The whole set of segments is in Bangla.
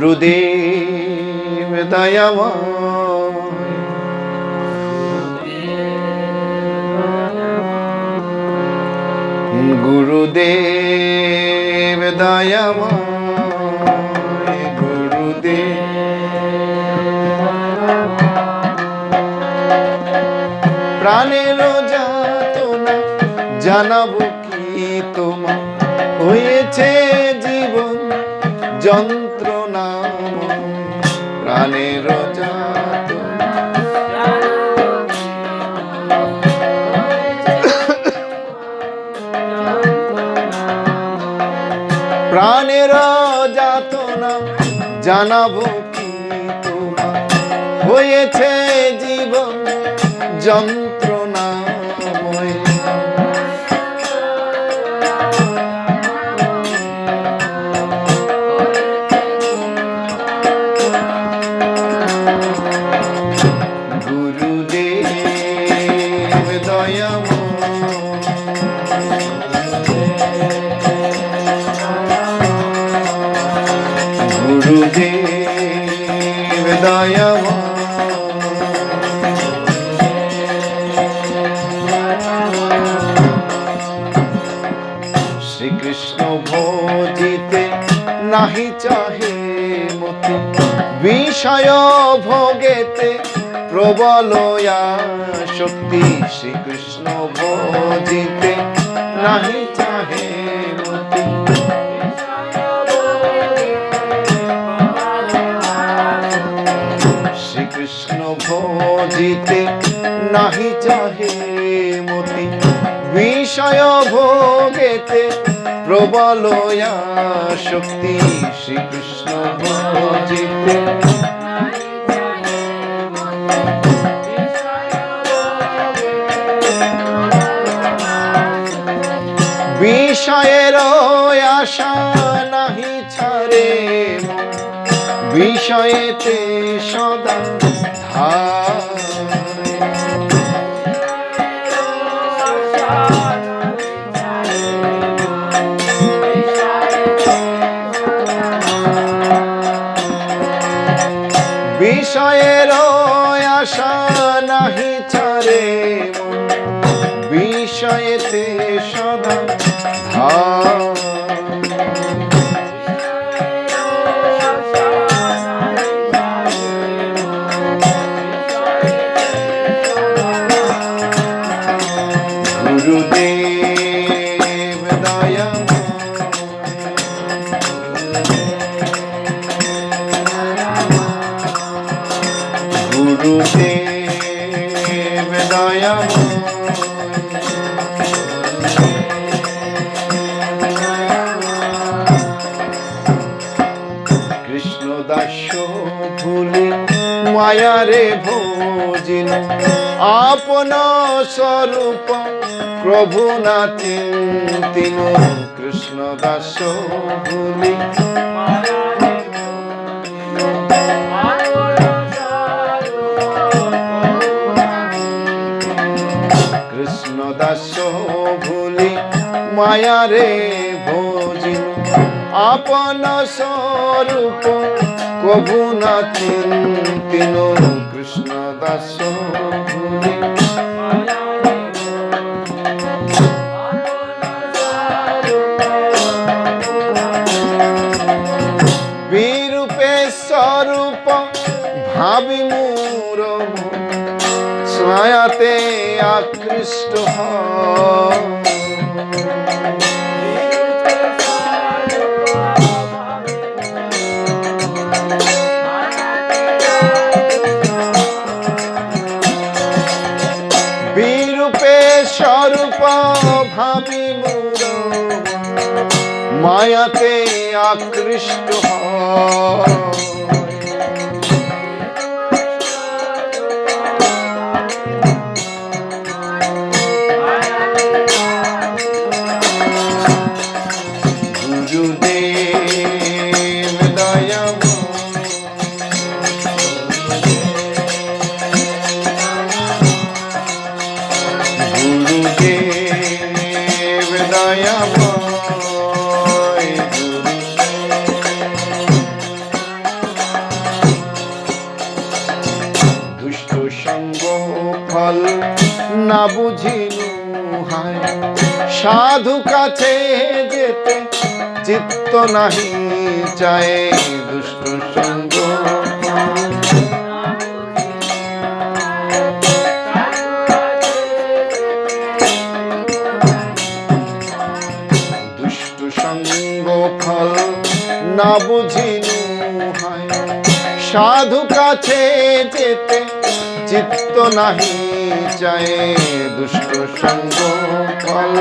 গুরুদেব দয়াময় গুরুদেব দয়াময় প্রাণের যাতনা জানাব কি তোমা হয়েছে যন্ত্রণা প্রাণের প্রাণের যাতনা জানাব কি তোমা হয়েছে জীবন যন্ত্রণাময় বিষয় ভোগেতে প্রবলয়া শক্তি শ্রীকৃষ্ণ ভজিতে নাহি চাহে শ্রীকৃষ্ণ ভজিতে নাহি চাহে মতি। বিষয় ভোগেতে প্রবলয়া শক্তি শ্রীকৃষ্ণ বিষয়ের আশা নাহি ছাড়ে। বিষয়েতে সদা ধারে বিষয়েতে মায়ারে ভোজিন। আপন স্বরূপ প্রভু না চিন্তিন। কৃষ্ণ দাস ভুলে। কৃষ্ণ দাস ভুলি। মায়ারে ভোজিন। আপন স্বরূপ কভু না চিন্তিন কৃষ্ণ দাস বিরূপে স্বরূপ ভাবি মূর। ছায়াতে আকৃষ্ট হয়। ভাবি মায়াতে আকৃষ্ট হয়। চিত্ত নাহি চায় দুষ্ট সঙ্গ। দুষ্ট সঙ্গ ফল না বুঝিনু হায়। সাধু কাছে যেতে চিত্ত নাহি চায় দুষ্ট সঙ্গ ফল।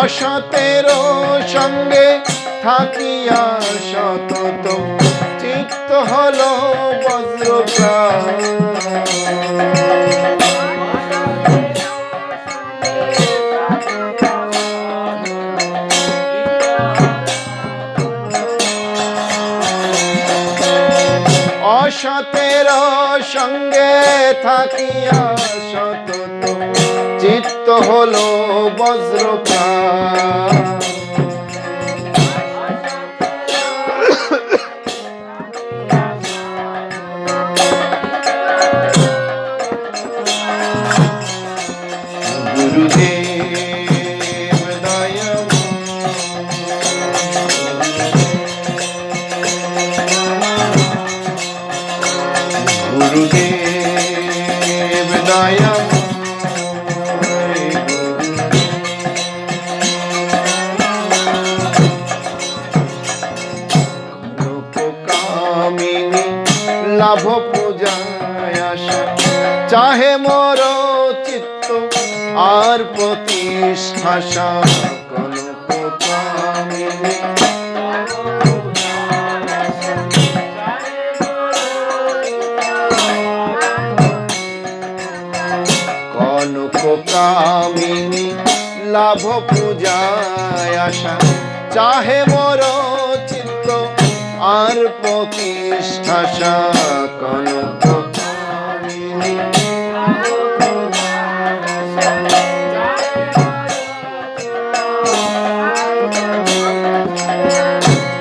অসতের সঙ্গে থাকিয়া সতত। চিত্ত হলো বজ্রপ্রাণ। অসতের সঙ্গে চিত্ত হলো বজ্রপ্রাণ লাভ পূজায় চাহে মোর চিত্ত আর প্রতিষ্ঠা কনক কামিনী লাভ পূজায় আসা। চাহে মোর আর প্রতিষ্ঠা কনক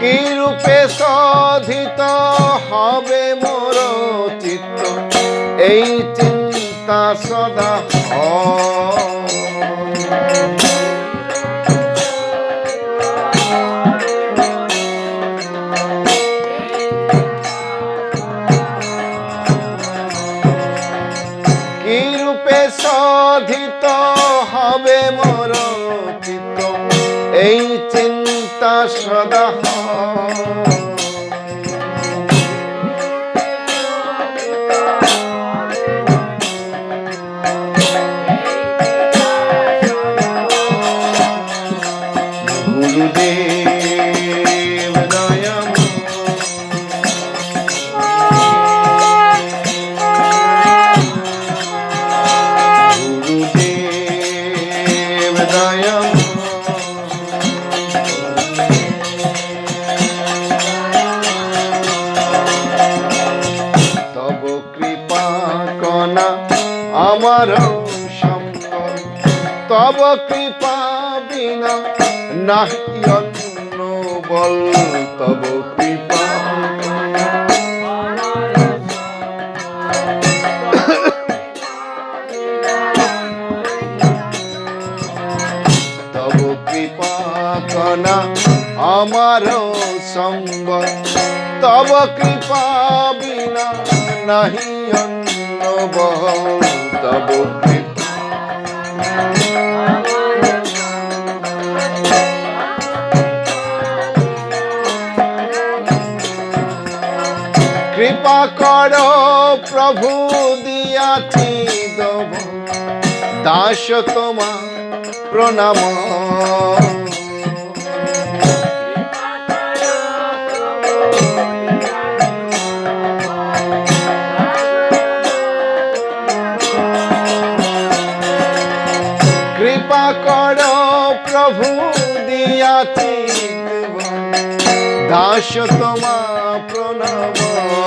কি রূপে শোধিত হবে মোর চিত্ত এই চিন্তা সদা হয়। হবে মোর এই কৃপা বিনা নাহি অন্য বল, তব কৃপা তব কৃপা কনা আমার সম্বল তব কৃপা বিনা নাহি অন্য বল, তব কৃপা কর, প্রভু দিয়াছি দেব। দাস তোমা প্রণাম। কৃপা কর, প্রভু দিয়াছি দাস তোমা প্রণাম।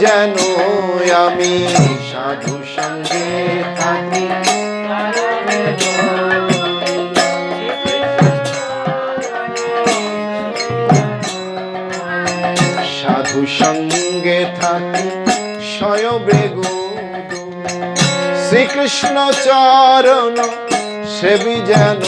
যেন আমি সাধু সঙ্গে থাকি। সাধু সঙ্গে থাকি শয়বে গো শ্রীকৃষ্ণ চরণ সেবি যেন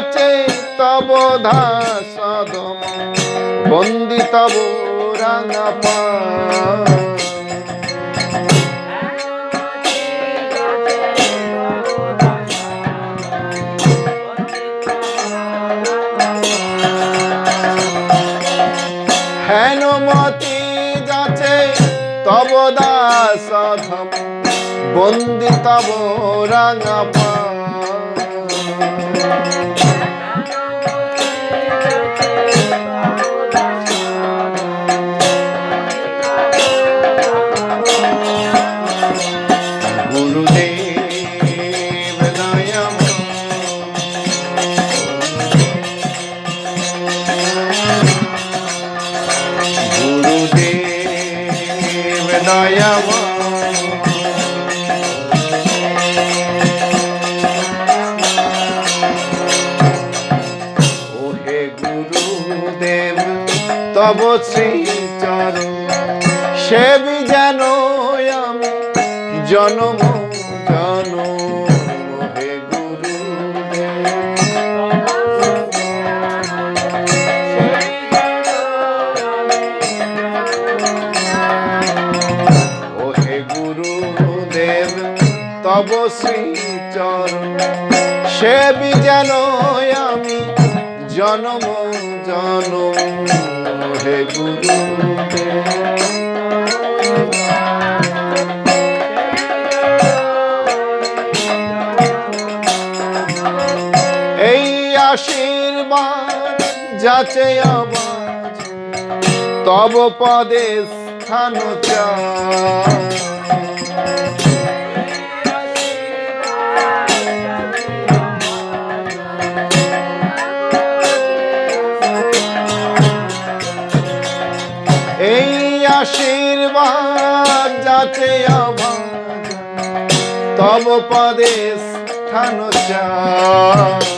যাচে তব সদম বন্দি তব রাঙা পা হেনমতি যাচে তব দাসধম বন্দি তব রাঙা জনম জনম তব চরণ সেবি যেন আমি জনম জনম হে গুরুদেব আশীর্বাদ যাচে আবাজ তব পদে স্থান। এই আশীর্বাদ যাতে আবাজ তব পদে স্থান চায়।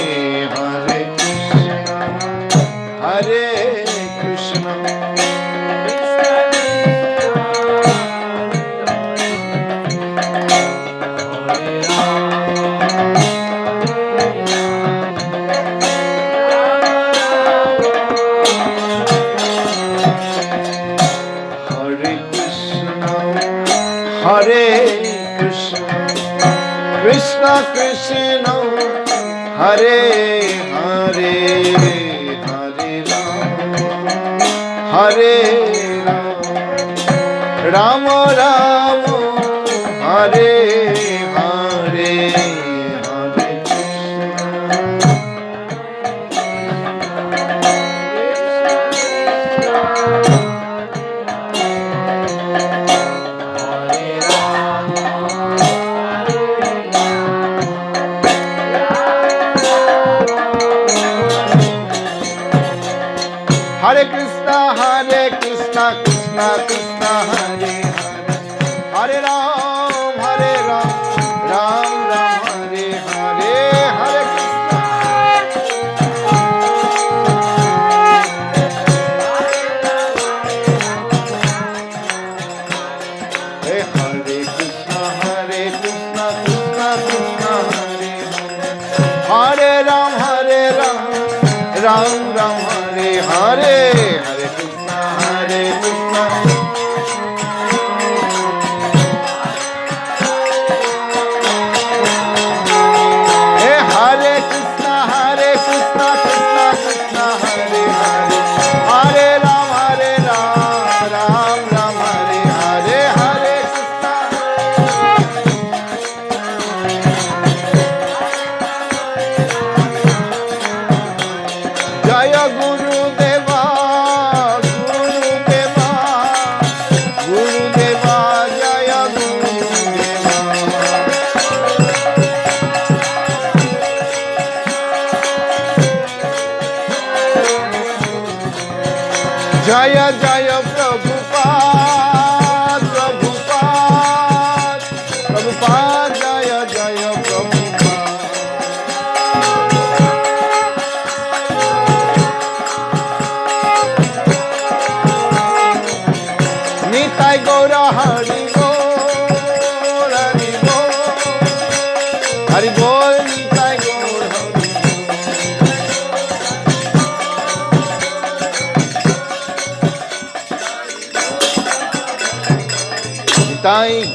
হরে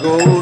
go.